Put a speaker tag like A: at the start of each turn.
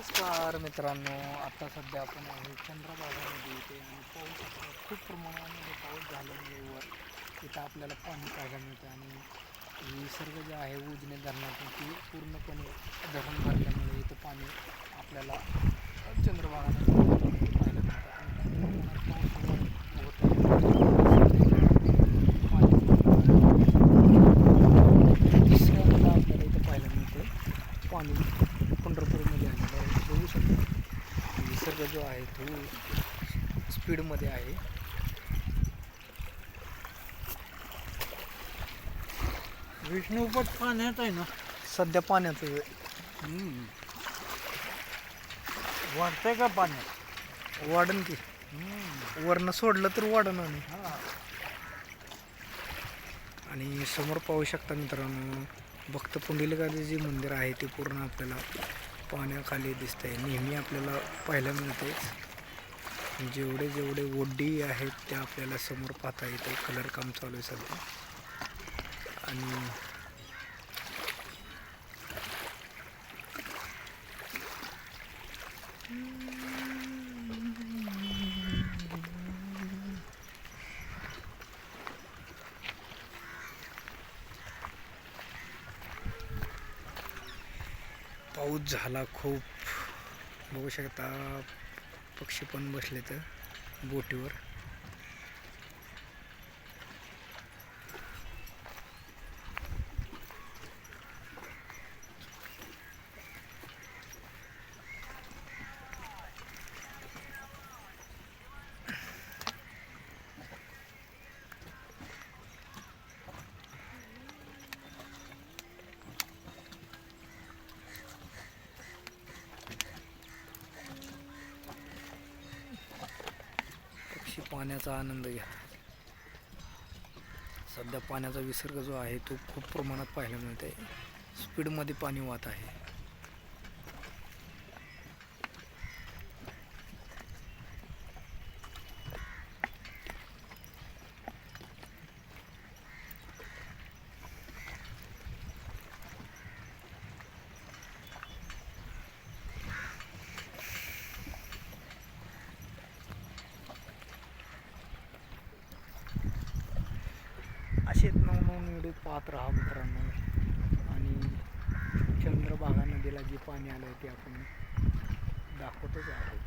A: नमस्कार मित्रांनो आता सध्या आपण आहे चंद्रभागामध्ये इथे आणि पाऊस खूप प्रमाणामध्ये पाऊस झाल्यामुळे इथं आपल्याला पाणी पाहायला मिळतं आणि निसर्ग जे आहे उजने धरणातून ती पूर्णपणे धरण भरल्यामुळे इथं पाणी आपल्याला चंद्रभागा नदीमध्ये पाहायला मिळतं पाणी पंढरपूर प्रमाणात पाऊस होत आहे तिसऱ्यांदा आपल्याला इथं पाहायला मिळतं पाणी पंढरपूरमध्ये आलेलं आहे बघू निसर्ग जो आहे तो स्पीडमध्ये आहे.
B: विष्णूपट पाण्यात आहे ना?
A: सध्या पाण्यात
B: वाढतंय का पाण्यात?
A: वाढन की. वरनं सोडलं तर वाढन आणि.
B: हा.
A: आणि समोर पाहू शकता मित्रांनो भक्त पुंडलिकाचे जे मंदिर आहे ते पूर्ण आपल्याला पाण्याखाली दिसत आहे नेहमी आपल्याला पाहायला मिळते जेवढे जेवढे ओड्डी आहेत त्या आपल्याला समोर पाहता येते कलर काम चालू आहे सध्या. आणि पाऊस झाला खूप. बघू शकता पक्षी पण बसले तर बोटीवर पक्षी पाण्याचा आनंद घ्या. सध्या पाण्याचा विसर्ग जो आहे तो खूप प्रमाणात पाहायला मिळत आहे स्पीडमध्ये पाणी वाहत आहे. असेच नऊ व्हिडिओ पाहत राहा मित्रांनो. आणि चंद्रभागा नदीला जे पाणी आलं आहे ते आपण दाखवतच आहोत.